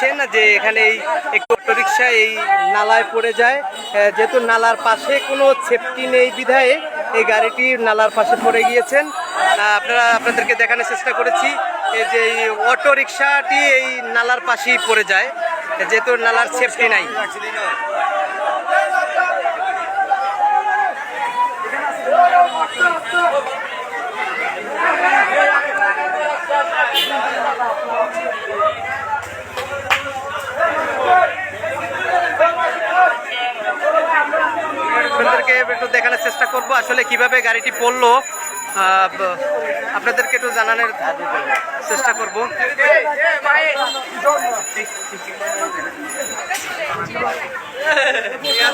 পাচ্ছেন যে এখানে এই অটোরিকশা এই নালায় পড়ে যায়। যেহেতু নালার পাশে কোনো সেফটি নেই বিধায় এই গাড়িটি নালার পাশে পড়ে গিয়েছেন। আপনারা আপনাদেরকে দেখানোর চেষ্টা করেছি যে এই অটোরিকশাটি এই নালার পাশেই পড়ে যায়। যেহেতু নালার সেফটি নাই। আপনাদেরকে একটু দেখানোর চেষ্টা করব আসলে কীভাবে গাড়িটি পড়ল আপনাদেরকে একটু জানানোর চেষ্টা করব। হ্যাঁ,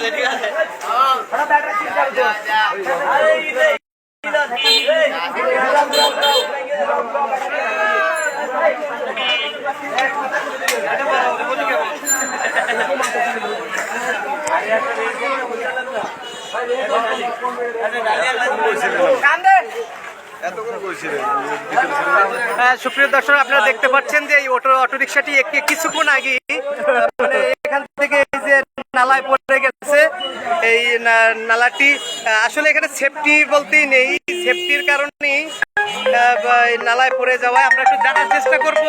সুপ্রিয় দর্শক, আপনারা দেখতে পাচ্ছেন যে এই অটো অটোরিকশাটি একটি কিছুক্ষণ আগে মানে এখান থেকে এই যে নালায় পড়ে গেছে। এই নালাটি আসলে এখানে সেফটি বলতেই নেই। সেফটির কারণেই নালায় পড়ে যাওয়ায় আমরা একটু জানার চেষ্টা করব।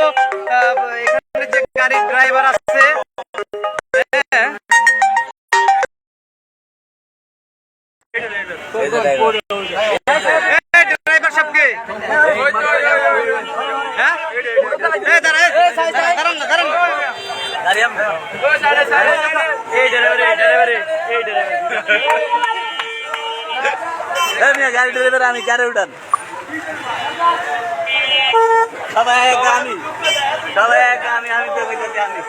এখানে যে গাড়ির ড্রাইভার আছে ড্রাইভার সাহেবকে হ্যাঁ এই দাঁড়া এই, দাঁড়ান না দাঁড়ান না গাড়ি ড্রাইভার আমি গাড়ি উঠান সবাই এক আমি সবাই এক আমি আমি তো কইতাছি আমি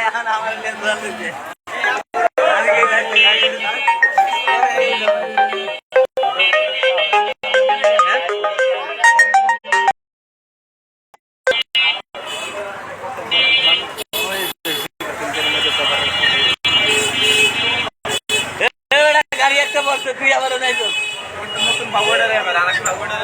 এখন আমার লেন ধরতেছে আমি বলছে তুই আবার নাই তো নতুন বাবুটা রে আমার আরেক বাবুটা